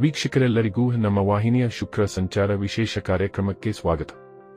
ವೀಕ್ಷಕರೆಲ್ಲರಿಗೂ ನಮ್ಮ ವಾಹಿನಿಯ ಶುಕ್ರ ಸಂಚಾರ ವಿಶೇಷ ಕಾರ್ಯಕ್ರಮಕ್ಕೆ ಸ್ವಾಗತ.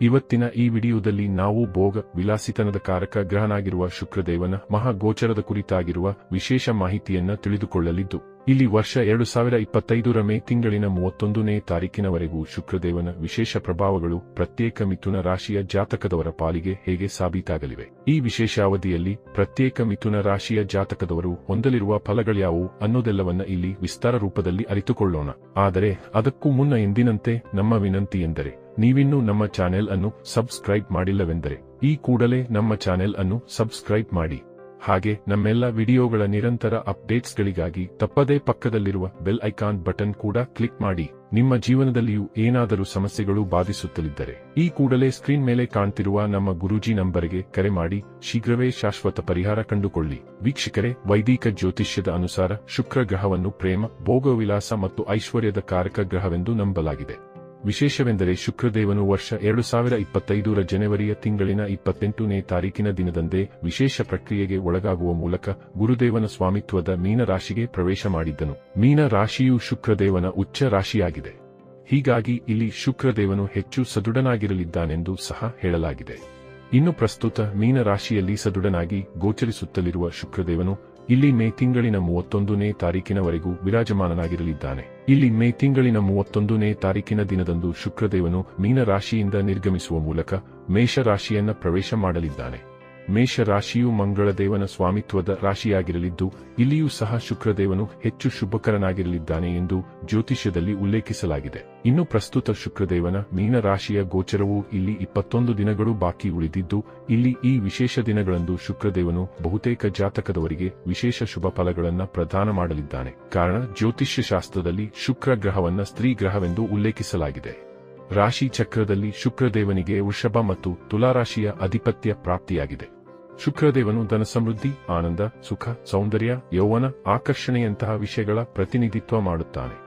ಇವತ್ತಿನ ಈ ವಿಡಿಯೋದಲ್ಲಿ ನಾವು ಭೋಗ ವಿಲಾಸಿತನದ ಕಾರಕ ಗ್ರಹನಾಗಿರುವ ಶುಕ್ರದೇವನ ಮಹಾಗೋಚರದ ಕುರಿತಾಗಿರುವ ವಿಶೇಷ ಮಾಹಿತಿಯನ್ನು ತಿಳಿದುಕೊಳ್ಳಲಿದ್ದು ಇಲ್ಲಿ ವರ್ಷ ಎರಡು ಸಾವಿರ ಇಪ್ಪತ್ತೈದರ ಮೇ ತಿಂಗಳಿನ ಮೂವತ್ತೊಂದನೇ ತಾರೀಕಿನವರೆಗೂ ಶುಕ್ರದೇವನ ವಿಶೇಷ ಪ್ರಭಾವಗಳು ಪ್ರತ್ಯೇಕ ಮಿಥುನ ರಾಶಿಯ ಜಾತಕದವರ ಪಾಲಿಗೆ ಹೇಗೆ ಸಾಬೀತಾಗಲಿವೆ? ಈ ವಿಶೇಷ ಅವಧಿಯಲ್ಲಿ ಪ್ರತ್ಯೇಕ ಮಿಥುನ ರಾಶಿಯ ಜಾತಕದವರು ಹೊಂದಲಿರುವ ಫಲಗಳ್ಯಾವು ಅನ್ನೋದೆಲ್ಲವನ್ನ ಇಲ್ಲಿ ವಿಸ್ತಾರ ರೂಪದಲ್ಲಿ ಅರಿತುಕೊಳ್ಳೋಣ. ಆದರೆ ಅದಕ್ಕೂ ಮುನ್ನ ಎಂದಿನಂತೆ ನಮ್ಮ ವಿನಂತಿ ಎಂದರೆ, ನೀವಿನ್ನೂ ನಮ್ಮ ಚಾನೆಲ್ ಅನ್ನು ಸಬ್ಸ್ಕ್ರೈಬ್ ಮಾಡಿಲ್ಲವೆಂದರೆ, ಈ ಕೂಡಲೇ ನಮ್ಮ ಚಾನೆಲ್ ಅನ್ನು ಸಬ್ಸ್ಕ್ರೈಬ್ ಮಾಡಿ. ಹಾಗೆ ನಮ್ಮೆಲ್ಲ ವಿಡಿಯೋಗಳ ನಿರಂತರ ಅಪ್ಡೇಟ್ಸ್ಗಳಿಗಾಗಿ ತಪ್ಪದೇ ಪಕ್ಕದಲ್ಲಿರುವ ಬೆಲ್ ಐಕಾನ್ ಬಟನ್ ಕೂಡ ಕ್ಲಿಕ್ ಮಾಡಿ. ನಿಮ್ಮ ಜೀವನದಲ್ಲಿಯೂ ಏನಾದರೂ ಸಮಸ್ಯೆಗಳು ಬಾಧಿಸುತ್ತಲಿದ್ದರೆ ಈ ಕೂಡಲೇ ಸ್ಕ್ರೀನ್ ಮೇಲೆ ಕಾಣ್ತಿರುವ ನಮ್ಮ ಗುರೂಜಿ ನಂಬರ್ಗೆ ಕರೆ ಮಾಡಿ. ಶೀಘ್ರವೇ ಶಾಶ್ವತ ಪರಿಹಾರ ಕಂಡುಕೊಳ್ಳಿ. ವೀಕ್ಷಕರೇ, ವೈದಿಕ ಜ್ಯೋತಿಷ್ಯದ ಅನುಸಾರ ಶುಕ್ರ ಗ್ರಹವನ್ನು ಪ್ರೇಮ, ಭೋಗವಿಲಾಸ ಮತ್ತು ಐಶ್ವರ್ಯದ ಕಾರಕ ಗ್ರಹವೆಂದು ನಂಬಲಾಗಿದೆ. ವಿಶೇಷವೆಂದರೆ ಶುಕ್ರದೇವನು ವರ್ಷ ಎರಡು ಸಾವಿರ ಇಪ್ಪತ್ತೈದರ ಜನವರಿಯ ತಿಂಗಳಿನ ಇಪ್ಪತ್ತೆಂಟನೇ ತಾರೀಕಿನ ದಿನದಂದೇ ವಿಶೇಷ ಪ್ರಕ್ರಿಯೆಗೆ ಒಳಗಾಗುವ ಮೂಲಕ ಗುರುದೇವನ ಸ್ವಾಮಿತ್ವದ ಮೀನರಾಶಿಗೆ ಪ್ರವೇಶ ಮಾಡಿದ್ದನು. ಮೀನ ರಾಶಿಯು ಶುಕ್ರದೇವನ ಉಚ್ಚ ರಾಶಿಯಾಗಿದೆ. ಹೀಗಾಗಿ ಇಲ್ಲಿ ಶುಕ್ರದೇವನು ಹೆಚ್ಚು ಸದೃಢನಾಗಿರಲಿದ್ದಾನೆಂದು ಸಹ ಹೇಳಲಾಗಿದೆ. ಇನ್ನು ಪ್ರಸ್ತುತ ಮೀನರಾಶಿಯಲ್ಲಿ ಸದೃಢನಾಗಿ ಗೋಚರಿಸುತ್ತಲಿರುವ ಶುಕ್ರದೇವನು ಇಲ್ಲಿ ಮೇ ತಿಂಗಳಿನ ಮೂವತ್ತೊಂದನೇ ತಾರೀಕಿನವರೆಗೂ ವಿರಾಜಮಾನನಾಗಿರಲಿದ್ದಾನೆ. ಇಲ್ಲಿ ಮೇ ತಿಂಗಳಿನ ಮೂವತ್ತೊಂದನೇ ತಾರೀಕಿನ ದಿನದಂದು ಶುಕ್ರದೇವನು ಮೀನ ರಾಶಿಯಿಂದ ನಿರ್ಗಮಿಸುವ ಮೂಲಕ ಮೇಷ ರಾಶಿಯನ್ನ ಪ್ರವೇಶ ಮಾಡಲಿದ್ದಾನೆ. ಮೇಷ ರಾಶಿಯು ಮಂಗಳದೇವನ ಸ್ವಾಮಿತ್ವದ ರಾಶಿಯಾಗಿರಲಿದ್ದು, ಇಲ್ಲಿಯೂ ಸಹ ಶುಕ್ರದೇವನು ಹೆಚ್ಚು ಶುಭಕರನಾಗಿರಲಿದ್ದಾನೆ ಎಂದು ಜ್ಯೋತಿಷ್ಯದಲ್ಲಿ ಉಲ್ಲೇಖಿಸಲಾಗಿದೆ. ಇನ್ನು ಪ್ರಸ್ತುತ ಶುಕ್ರದೇವನ ಮೀನ ರಾಶಿಯ ಗೋಚರವು ಇಲ್ಲಿ ಇಪ್ಪತ್ತೊಂದು ದಿನಗಳು ಬಾಕಿ ಉಳಿದಿದ್ದು, ಇಲ್ಲಿ ಈ ವಿಶೇಷ ದಿನಗಳಂದು ಶುಕ್ರದೇವನು ಬಹುತೇಕ ಜಾತಕದವರಿಗೆ ವಿಶೇಷ ಶುಭ ಫಲಗಳನ್ನು ಪ್ರದಾನ ಮಾಡಲಿದ್ದಾನೆ. ಕಾರಣ ಜ್ಯೋತಿಷ್ಯ ಶಾಸ್ತ್ರದಲ್ಲಿ ಶುಕ್ರ ಗ್ರಹವನ್ನ ಸ್ತ್ರೀ ಗ್ರಹವೆಂದು ಉಲ್ಲೇಖಿಸಲಾಗಿದೆ. ರಾಶಿ ಚಕ್ರದಲ್ಲಿ ಶುಕ್ರದೇವನಿಗೆ ವೃಷಭ ಮತ್ತು ತುಲಾರಾಶಿಯ ಅಧಿಪತ್ಯ ಪ್ರಾಪ್ತಿಯಾಗಿದೆ. ಶುಕ್ರದೇವನು ಧನ ಸಮೃದ್ಧಿ, ಆನಂದ, ಸುಖ, ಸೌಂದರ್ಯ, ಯೌವನ, ಆಕರ್ಷಣೆಯಂತಹ ವಿಷಯಗಳ ಪ್ರತಿನಿಧಿತ್ವ ಮಾಡುತ್ತಾನೆ.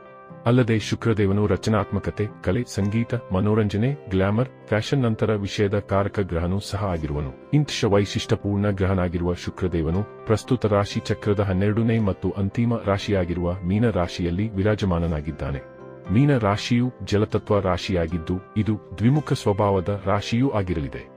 ಅಲ್ಲದೆ ಶುಕ್ರದೇವನು ರಚನಾತ್ಮಕತೆ, ಕಲೆ, ಸಂಗೀತ, ಮನೋರಂಜನೆ, ಗ್ಲಾಮರ್, ಫ್ಯಾಷನ್ ನಂತರ ವಿಷಯದ ಕಾರಕ ಗ್ರಹನೂ ಸಹ ಆಗಿರುವನು. ಇಂತಿಷ ವೈಶಿಷ್ಟ್ಯಪೂರ್ಣ ಗ್ರಹನಾಗಿರುವ ಶುಕ್ರದೇವನು ಪ್ರಸ್ತುತ ರಾಶಿ ಚಕ್ರದ ಹನ್ನೆರಡನೇ ಮತ್ತು ಅಂತಿಮ ರಾಶಿಯಾಗಿರುವ ಮೀನ ರಾಶಿಯಲ್ಲಿ ವಿರಾಜಮಾನನಾಗಿದ್ದಾನೆ. ಮೀನ ರಾಶಿಯು ಜಲತತ್ವ ರಾಶಿಯಾಗಿದ್ದು, ಇದು ದ್ವಿಮುಖ ಸ್ವಭಾವದ ರಾಶಿಯೂ ಆಗಿರಲಿದೆ.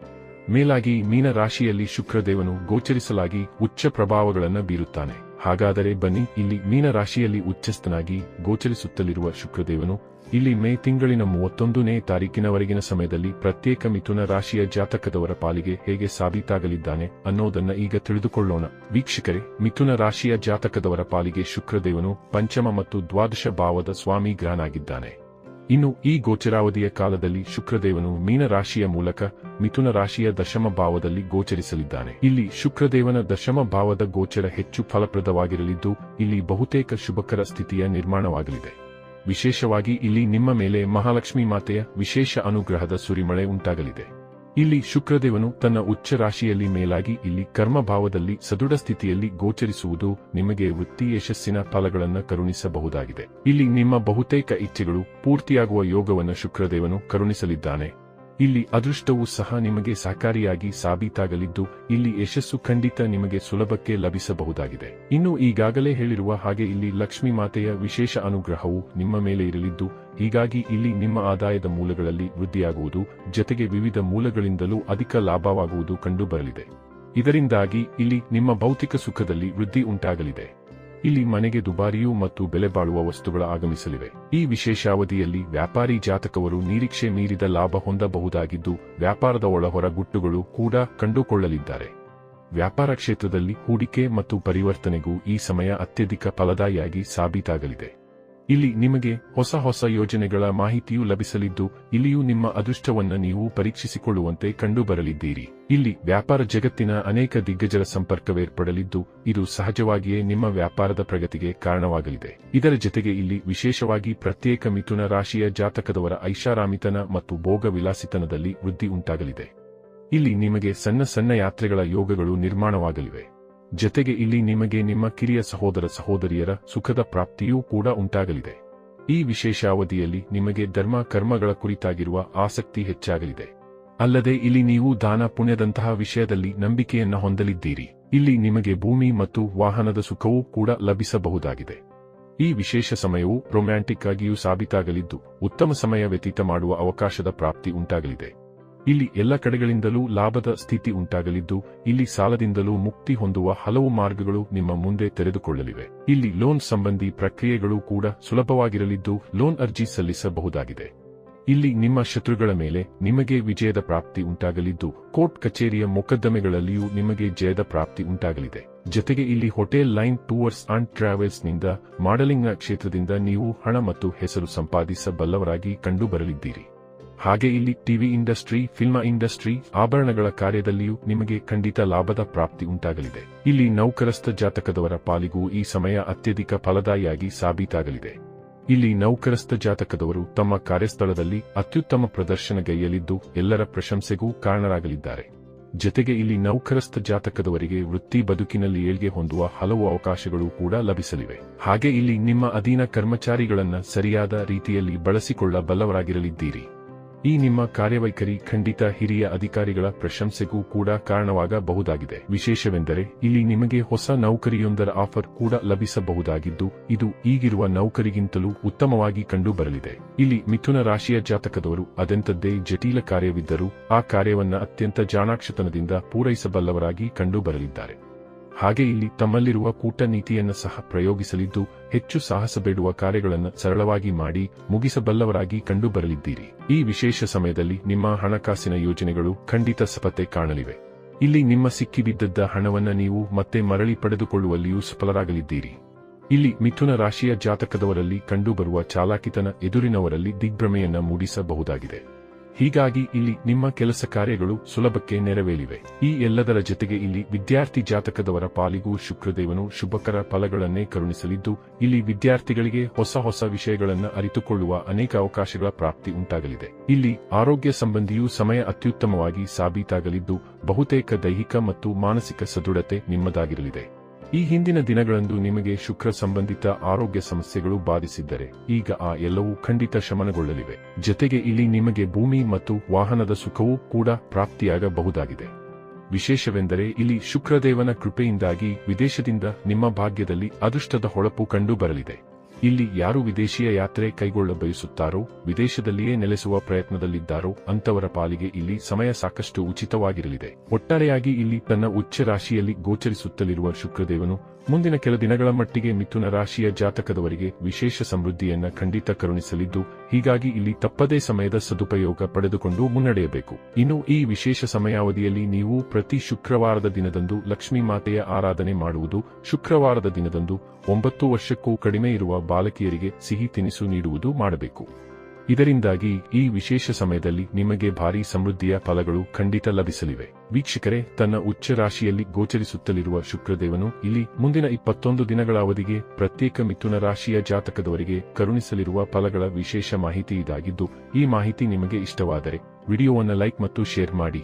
ಮೇಲಾಗಿ ಮೀನ ರಾಶಿಯಲ್ಲಿ ಶುಕ್ರದೇವನು ಗೋಚರಿಸಲಾಗಿ ಉಚ್ಚ ಪ್ರಭಾವಗಳನ್ನು ಬೀರುತ್ತಾನೆ. ಹಾಗಾದರೆ ಬನ್ನಿ, ಇಲ್ಲಿ ಮೀನ ರಾಶಿಯಲ್ಲಿ ಉಚ್ಚಸ್ಥನಾಗಿ ಗೋಚರಿಸುತ್ತಲಿರುವ ಶುಕ್ರದೇವನು, ಇಲ್ಲಿ ಮೇ ತಿಂಗಳಿನ ಮೂವತ್ತೊಂದನೇ ತಾರೀಕಿನವರೆಗಿನ ಸಮಯದಲ್ಲಿ ಪ್ರತ್ಯೇಕ ಮಿಥುನ ರಾಶಿಯ ಜಾತಕದವರ ಪಾಲಿಗೆ ಹೇಗೆ ಸಾಬೀತಾಗಲಿದ್ದಾನೆ ಅನ್ನೋದನ್ನ ಈಗ ತಿಳಿದುಕೊಳ್ಳೋಣ. ವೀಕ್ಷಕರೇ, ಮಿಥುನ ರಾಶಿಯ ಜಾತಕದವರ ಪಾಲಿಗೆ ಶುಕ್ರದೇವನು ಪಂಚಮ ಮತ್ತು ದ್ವಾದಶ ಭಾವದ ಸ್ವಾಮಿ ಗ್ರಹನಾಗಿದ್ದಾನೆ ಇನ್ನು ಈ ಗೋಚರಾವಧಿಯ ಕಾಲದಲ್ಲಿ ಶುಕ್ರದೇವನು ಮೀನ ರಾಶಿಯ ಮೂಲಕ ಮಿಥುನ ರಾಶಿಯ ದಶಮ ಭಾವದಲ್ಲಿ ಗೋಚರಿಸಲಿದ್ದಾನೆ. ಇಲ್ಲಿ ಶುಕ್ರದೇವನ ದಶಮ ಭಾವದ ಗೋಚರ ಹೆಚ್ಚು ಫಲಪ್ರದವಾಗಿರಲಿದ್ದು, ಇಲ್ಲಿ ಬಹುತೇಕ ಶುಭಕರ ಸ್ಥಿತಿಯ ನಿರ್ಮಾಣವಾಗಲಿದೆ. ವಿಶೇಷವಾಗಿ ಇಲ್ಲಿ ನಿಮ್ಮ ಮೇಲೆ ಮಹಾಲಕ್ಷ್ಮಿ ಮಾತೆಯ ವಿಶೇಷ ಅನುಗ್ರಹದ ಸುರಿಮಳೆ ಉಂಟಾಗಲಿದೆ. ಇಲ್ಲಿ ಶುಕ್ರದೇವನು ತನ್ನ ಉಚ್ಚ ರಾಶಿಯಲ್ಲಿ ಮೇಲಾಗಿ ಇಲ್ಲಿ ಕರ್ಮಭಾವದಲ್ಲಿ ಸದೃಢ ಸ್ಥಿತಿಯಲ್ಲಿ ಗೋಚರಿಸುವುದು ನಿಮಗೆ ವೃತ್ತಿ ಯಶಸ್ಸಿನ ಫಲಗಳನ್ನು ಕರುಣಿಸಬಹುದಾಗಿದೆ. ಇಲ್ಲಿ ನಿಮ್ಮ ಬಹುತೇಕ ಇಚ್ಛೆಗಳು ಪೂರ್ತಿಯಾಗುವ ಯೋಗವನ್ನು ಶುಕ್ರದೇವನು ಕರುಣಿಸಲಿದ್ದಾನೆ. ಇಲ್ಲಿ ಅದೃಷ್ಟವೂ ಸಹ ನಿಮಗೆ ಸಹಕಾರಿಯಾಗಿ ಸಾಬೀತಾಗಲಿದ್ದು, ಇಲ್ಲಿ ಯಶಸ್ಸು ಖಂಡಿತ ನಿಮಗೆ ಸುಲಭಕ್ಕೆ ಲಭಿಸಬಹುದಾಗಿದೆ. ಇನ್ನು ಈಗಾಗಲೇ ಹೇಳಿರುವ ಹಾಗೆ ಇಲ್ಲಿ ಲಕ್ಷ್ಮೀ ಮಾತೆಯ ವಿಶೇಷ ಅನುಗ್ರಹವು ನಿಮ್ಮ ಮೇಲೆ ಇರಲಿದ್ದು, ಹೀಗಾಗಿ ಇಲ್ಲಿ ನಿಮ್ಮ ಆದಾಯದ ಮೂಲಗಳಲ್ಲಿ ವೃದ್ಧಿಯಾಗುವುದು, ಜೊತೆಗೆ ವಿವಿಧ ಮೂಲಗಳಿಂದಲೂ ಅಧಿಕ ಲಾಭವಾಗುವುದು ಕಂಡುಬರಲಿದೆ. ಇದರಿಂದಾಗಿ ಇಲ್ಲಿ ನಿಮ್ಮ ಭೌತಿಕ ಸುಖದಲ್ಲಿ ವೃದ್ಧಿ ಉಂಟಾಗಲಿದೆ. ಇಲ್ಲಿ ಮನೆಗೆ ದುಬಾರಿಯೂ ಮತ್ತು ಬೆಲೆ ಬಾಳುವ ವಸ್ತುಗಳ ಆಗಮಿಸಲಿವೆ. ಈ ವಿಶೇಷಾವಧಿಯಲ್ಲಿ ವ್ಯಾಪಾರಿ ಜಾತಕವರು ನಿರೀಕ್ಷೆ ಮೀರಿದ ಲಾಭ ಹೊಂದಬಹುದಾಗಿದ್ದು, ವ್ಯಾಪಾರದ ಒಳಹೊರ ಗುಟ್ಟುಗಳು ಕೂಡ ಕಂಡುಕೊಳ್ಳಲಿದ್ದಾರೆ. ವ್ಯಾಪಾರ ಕ್ಷೇತ್ರದಲ್ಲಿ ಹೂಡಿಕೆ ಮತ್ತು ಪರಿವರ್ತನೆಗೂ ಈ ಸಮಯ ಅತ್ಯಧಿಕ ಫಲದಾಯಿಯಾಗಿ ಸಾಬೀತಾಗಲಿದೆ. ಇಲ್ಲಿ ನಿಮಗೆ ಹೊಸ ಹೊಸ ಯೋಜನೆಗಳ ಮಾಹಿತಿಯೂ ಲಭಿಸಲಿದ್ದು, ಇಲ್ಲಿಯೂ ನಿಮ್ಮ ಅದೃಷ್ಟವನ್ನ ನೀವು ಪರೀಕ್ಷಿಸಿಕೊಳ್ಳುವಂತೆ ಕಂಡುಬರಲಿದ್ದೀರಿ. ಇಲ್ಲಿ ವ್ಯಾಪಾರ ಜಗತ್ತಿನ ಅನೇಕ ದಿಗ್ಗಜರ ಸಂಪರ್ಕವೇರ್ಪಡಲಿದ್ದು, ಇದು ಸಹಜವಾಗಿಯೇ ನಿಮ್ಮ ವ್ಯಾಪಾರದ ಪ್ರಗತಿಗೆ ಕಾರಣವಾಗಲಿದೆ. ಇದರ ಜೊತೆಗೆ ಇಲ್ಲಿ ವಿಶೇಷವಾಗಿ ಪ್ರತ್ಯೇಕ ಮಿಥುನ ರಾಶಿಯ ಜಾತಕದವರ ಐಷಾರಾಮಿತನ ಮತ್ತು ಭೋಗ ವಿಲಾಸಿತನದಲ್ಲಿ ವೃದ್ಧಿ ಉಂಟಾಗಲಿದೆ. ಇಲ್ಲಿ ನಿಮಗೆ ಸಣ್ಣ ಸಣ್ಣ ಯಾತ್ರೆಗಳ ಯೋಗಗಳು ನಿರ್ಮಾಣವಾಗಲಿವೆ. ಜೊತೆಗೆ ಇಲ್ಲಿ ನಿಮಗೆ ನಿಮ್ಮ ಕಿರಿಯ ಸಹೋದರ ಸಹೋದರಿಯರ ಸುಖದ ಪ್ರಾಪ್ತಿಯೂ ಕೂಡ ಉಂಟಾಗಲಿದೆ. ಈ ವಿಶೇಷಾವಧಿಯಲ್ಲಿ ನಿಮಗೆ ಧರ್ಮ ಕರ್ಮಗಳ ಕುರಿತಾಗಿರುವ ಆಸಕ್ತಿ ಹೆಚ್ಚಾಗಲಿದೆ. ಅಲ್ಲದೆ ಇಲ್ಲಿ ನೀವು ದಾನ ಪುಣ್ಯದಂತಹ ವಿಷಯದಲ್ಲಿ ನಂಬಿಕೆಯನ್ನು ಹೊಂದಲಿದ್ದೀರಿ. ಇಲ್ಲಿ ನಿಮಗೆ ಭೂಮಿ ಮತ್ತು ವಾಹನದ ಸುಖವೂ ಕೂಡ ಲಭಿಸಬಹುದಾಗಿದೆ. ಈ ವಿಶೇಷ ಸಮಯವು ರೊಮ್ಯಾಂಟಿಕ್ ಆಗಿಯೂ ಸಾಬೀತಾಗಲಿದ್ದು, ಉತ್ತಮ ಸಮಯ ವ್ಯತೀತ ಮಾಡುವ ಅವಕಾಶದ ಪ್ರಾಪ್ತಿ ಉಂಟಾಗಲಿದೆ. ಇಲ್ಲಿ ಎಲ್ಲ ಕಡೆಗಳಿಂದಲೂ ಲಾಭದ ಸ್ಥಿತಿ ಉಂಟಾಗಲಿದ್ದು, ಇಲ್ಲಿ ಸಾಲದಿಂದಲೂ ಮುಕ್ತಿ ಹೊಂದುವ ಹಲವು ಮಾರ್ಗಗಳು ನಿಮ್ಮ ಮುಂದೆ ತೆರೆದುಕೊಳ್ಳಲಿವೆ. ಇಲ್ಲಿ ಲೋನ್ ಸಂಬಂಧಿ ಪ್ರಕ್ರಿಯೆಗಳು ಕೂಡ ಸುಲಭವಾಗಿರಲಿದ್ದು, ಲೋನ್ ಅರ್ಜಿ ಸಲ್ಲಿಸಬಹುದಾಗಿದೆ. ಇಲ್ಲಿ ನಿಮ್ಮ ಶತ್ರುಗಳ ಮೇಲೆ ನಿಮಗೆ ವಿಜಯದ ಪ್ರಾಪ್ತಿ ಉಂಟಾಗಲಿದ್ದು, ಕೋರ್ಟ್ ಕಚೇರಿಯ ಮೊಕದ್ದಮೆಗಳಲ್ಲಿಯೂ ನಿಮಗೆ ಜಯದ ಪ್ರಾಪ್ತಿ ಉಂಟಾಗಲಿದೆ. ಜೊತೆಗೆ ಇಲ್ಲಿ ಹೋಟೆಲ್ ಲೈನ್ ಟೂರ್ಸ್ ಅಂಡ್ ಟ್ರಾವೆಲ್ಸ್ನಿಂದ ಮಾಡೆಲಿಂಗ್ನ ಕ್ಷೇತ್ರದಿಂದ ನೀವು ಹಣ ಮತ್ತು ಹೆಸರು ಸಂಪಾದಿಸಬಲ್ಲವರಾಗಿ ಕಂಡುಬರಲಿದ್ದೀರಿ. ಹಾಗೆ ಇಲ್ಲಿ ಟಿವಿ ಇಂಡಸ್ಟ್ರಿ, ಫಿಲ್ಮ ಇಂಡಸ್ಟ್ರಿ, ಆಭರಣಗಳ ಕಾರ್ಯದಲ್ಲಿಯೂ ನಿಮಗೆ ಖಂಡಿತ ಲಾಭದ ಪ್ರಾಪ್ತಿ ಉಂಟಾಗಲಿದೆ. ಇಲ್ಲಿ ನೌಕರಸ್ಥ ಜಾತಕದವರ ಪಾಲಿಗೂ ಈ ಸಮಯ ಅತ್ಯಧಿಕ ಫಲದಾಯಿಯಾಗಿ ಸಾಬೀತಾಗಲಿದೆ. ಇಲ್ಲಿ ನೌಕರಸ್ಥ ಜಾತಕದವರು ತಮ್ಮ ಕಾರ್ಯಸ್ಥಳದಲ್ಲಿ ಅತ್ಯುತ್ತಮ ಪ್ರದರ್ಶನಗೈಯಲಿದ್ದು ಎಲ್ಲರ ಪ್ರಶಂಸೆಗೂ ಕಾರಣರಾಗಲಿದ್ದಾರೆ. ಜತೆಗೆ ಇಲ್ಲಿ ನೌಕರಸ್ಥ ಜಾತಕದವರಿಗೆ ವೃತ್ತಿ ಬದುಕಿನಲ್ಲಿ ಏಳ್ಗೆ ಹೊಂದುವ ಹಲವು ಅವಕಾಶಗಳು ಕೂಡ ಲಭಿಸಲಿವೆ. ಹಾಗೆ ಇಲ್ಲಿ ನಿಮ್ಮ ಅಧೀನ ಕರ್ಮಚಾರಿಗಳನ್ನ ಸರಿಯಾದ ರೀತಿಯಲ್ಲಿ ಬಳಸಿಕೊಳ್ಳಬಲ್ಲವರಾಗಿರಲಿದ್ದೀರಿ. ಈ ನಿಮ್ಮ ಕಾರ್ಯವೈಖರಿ ಖಂಡಿತ ಹಿರಿಯ ಅಧಿಕಾರಿಗಳ ಪ್ರಶಂಸೆಗೂ ಕೂಡ ಕಾರಣವಾಗಬಹುದಾಗಿದೆ. ವಿಶೇಷವೆಂದರೆ, ಇಲ್ಲಿ ನಿಮಗೆ ಹೊಸ ನೌಕರಿಯೊಂದರ ಆಫರ್ ಕೂಡ ಲಭಿಸಬಹುದಾಗಿದ್ದು, ಇದು ಈಗಿರುವ ನೌಕರಿಗಿಂತಲೂ ಉತ್ತಮವಾಗಿ ಕಂಡುಬರಲಿದೆ. ಇಲ್ಲಿ ಮಿಥುನ ರಾಶಿಯ ಜಾತಕದವರು ಅದೆಂತದ್ದೇ ಜಟಿಲ ಕಾರ್ಯವಿದ್ದರೂ, ಆ ಕಾರ್ಯವನ್ನು ಅತ್ಯಂತ ಜಾಣಾಕ್ಷತನದಿಂದ ಪೂರೈಸಬಲ್ಲವರಾಗಿ ಕಂಡುಬರಲಿದ್ದಾರೆ. ಹಾಗೆ ಇಲ್ಲಿ ತಮ್ಮಲ್ಲಿರುವ ಕೂಟನೀತಿಯನ್ನು ಸಹ ಪ್ರಯೋಗಿಸಲಿದ್ದು ಹೆಚ್ಚು ಸಾಹಸ ಬೇಡುವ ಕಾರ್ಯಗಳನ್ನು ಸರಳವಾಗಿ ಮಾಡಿ ಮುಗಿಸಬಲ್ಲವರಾಗಿ ಕಂಡುಬರಲಿದ್ದೀರಿ. ಈ ವಿಶೇಷ ಸಮಯದಲ್ಲಿ ನಿಮ್ಮ ಹಣಕಾಸಿನ ಯೋಜನೆಗಳು ಖಂಡಿತ ಸಫತೆ ಕಾಣಲಿವೆ. ಇಲ್ಲಿ ನಿಮ್ಮ ಸಿಕ್ಕಿಬಿದ್ದದ್ದ ಹಣವನ್ನು ನೀವು ಮತ್ತೆ ಮರಳಿ ಪಡೆದುಕೊಳ್ಳುವಲ್ಲಿಯೂ ಸಫಲರಾಗಲಿದ್ದೀರಿ. ಇಲ್ಲಿ ಮಿಥುನ ರಾಶಿಯ ಜಾತಕದವರಲ್ಲಿ ಕಂಡುಬರುವ ಚಾಲಾಕಿತನ ಎದುರಿನವರಲ್ಲಿ ದಿಗ್ಭ್ರಮೆಯನ್ನು ಮೂಡಿಸಬಹುದಾಗಿದೆ. ಹೀಗಾಗಿ ಇಲ್ಲಿ ನಿಮ್ಮ ಕೆಲಸ ಕಾರ್ಯಗಳು ಸುಲಭಕ್ಕೆ ನೆರವೇರಿವೆ. ಈ ಎಲ್ಲದರ ಜೊತೆಗೆ ಇಲ್ಲಿ ವಿದ್ಯಾರ್ಥಿ ಜಾತಕದವರ ಪಾಲಿಗೂ ಶುಕ್ರದೇವನು ಶುಭಕರ ಫಲಗಳನ್ನೇ ಕರುಣಿಸಲಿದ್ದು, ಇಲ್ಲಿ ವಿದ್ಯಾರ್ಥಿಗಳಿಗೆ ಹೊಸ ಹೊಸ ವಿಷಯಗಳನ್ನು ಅರಿತುಕೊಳ್ಳುವ ಅನೇಕ ಅವಕಾಶಗಳ ಪ್ರಾಪ್ತಿ ಉಂಟಾಗಲಿದೆ. ಇಲ್ಲಿ ಆರೋಗ್ಯ ಸಂಬಂಧಿಯೂ ಸಮಯ ಅತ್ಯುತ್ತಮವಾಗಿ ಸಾಬೀತಾಗಲಿದ್ದು, ಬಹುತೇಕ ದೈಹಿಕ ಮತ್ತು ಮಾನಸಿಕ ಸದೃಢತೆ ನಿಮ್ಮದಾಗಿರಲಿದೆ. ಈ ಹಿಂದಿನ ದಿನಗಳಂದು ನಿಮಗೆ ಶುಕ್ರ ಸಂಬಂಧಿತ ಆರೋಗ್ಯ ಸಮಸ್ಯೆಗಳು ಬಾಧಿಸಿದ್ದರೆ ಈಗ ಆ ಎಲ್ಲವೂ ಖಂಡಿತ ಶಮನಗೊಳ್ಳಲಿವೆ. ಜೊತೆಗೆ ಇಲ್ಲಿ ನಿಮಗೆ ಭೂಮಿ ಮತ್ತು ವಾಹನದ ಸುಖವೂ ಕೂಡ ಪ್ರಾಪ್ತಿಯಾಗಬಹುದಾಗಿದೆ. ವಿಶೇಷವೆಂದರೆ ಇಲ್ಲಿ ಶುಕ್ರದೇವನ ಕೃಪೆಯಿಂದಾಗಿ ವಿದೇಶದಿಂದ ನಿಮ್ಮ ಭಾಗ್ಯದಲ್ಲಿ ಅದೃಷ್ಟದ ಹೊಳಪು ಕಂಡುಬರಲಿದೆ. ಇಲ್ಲಿ ಯಾರು ವಿದೇಶಿಯ ಯಾತ್ರೆ ಕೈಗೊಳ್ಳ ಬಯಸುತ್ತಾರೋ, ವಿದೇಶದಲ್ಲಿಯೇ ನೆಲೆಸುವ ಪ್ರಯತ್ನದಲ್ಲಿದ್ದಾರೋ ಅಂತವರ ಪಾಲಿಗೆ ಇಲ್ಲಿ ಸಮಯ ಸಾಕಷ್ಟು ಉಚಿತವಾಗಿರಲಿದೆ. ಒಟ್ಟಾರೆಯಾಗಿ ಇಲ್ಲಿ ತನ್ನ ಉಚ್ಚ ರಾಶಿಯಲ್ಲಿ ಗೋಚರಿಸುತ್ತಲಿರುವ ಶುಕ್ರದೇವನು, ಮುಂದಿನ ಕೆಲ ದಿನಗಳ ಮಟ್ಟಿಗೆ ಮಿಥುನ ರಾಶಿಯ ಜಾತಕದವರಿಗೆ ವಿಶೇಷ ಸಮೃದ್ಧಿಯನ್ನ ಖಂಡಿತ ಕರುಣಿಸಲಿದ್ದು, ಹೀಗಾಗಿ ಇಲ್ಲಿ ತಪ್ಪದೇ ಸಮಯದ ಸದುಪಯೋಗ ಪಡೆದುಕೊಂಡು ಮುನ್ನಡೆಯಬೇಕು. ಇನ್ನು ಈ ವಿಶೇಷ ಸಮಯಾವಧಿಯಲ್ಲಿ ನೀವು ಪ್ರತಿ ಶುಕ್ರವಾರದ ದಿನದಂದು ಲಕ್ಷ್ಮೀ ಮಾತೆಯ ಆರಾಧನೆ ಮಾಡುವುದು, ಶುಕ್ರವಾರದ ದಿನದಂದು ಒಂಬತ್ತು ವರ್ಷಕ್ಕೂ ಕಡಿಮೆ ಇರುವ ಬಾಲಕಿಯರಿಗೆ ಸಿಹಿ ತಿನಿಸು ನೀಡುವುದು ಮಾಡಬೇಕು. ಇದರಿಂದಾಗಿ ಈ ವಿಶೇಷ ಸಮಯದಲ್ಲಿ ನಿಮಗೆ ಭಾರಿ ಸಮೃದ್ಧಿಯ ಫಲಗಳು ಖಂಡಿತ ಲಭಿಸಲಿವೆ. ವೀಕ್ಷಕರೇ, ತನ್ನ ಉಚ್ಚ ರಾಶಿಯಲ್ಲಿ ಗೋಚರಿಸುತ್ತಲಿರುವ ಶುಕ್ರದೇವನು ಇಲ್ಲಿ ಮುಂದಿನ ಇಪ್ಪತ್ತೊಂದು ದಿನಗಳ ಅವಧಿಗೆ ಪ್ರತ್ಯೇಕ ಮಿಥುನ ರಾಶಿಯ ಜಾತಕದವರಿಗೆ ಕರುಣಿಸಲಿರುವ ಫಲಗಳ ವಿಶೇಷ ಮಾಹಿತಿ ಇದಾಗಿದ್ದು, ಈ ಮಾಹಿತಿ ನಿಮಗೆ ಇಷ್ಟವಾದರೆ ವಿಡಿಯೋವನ್ನು ಲೈಕ್ ಮತ್ತು ಶೇರ್ ಮಾಡಿ.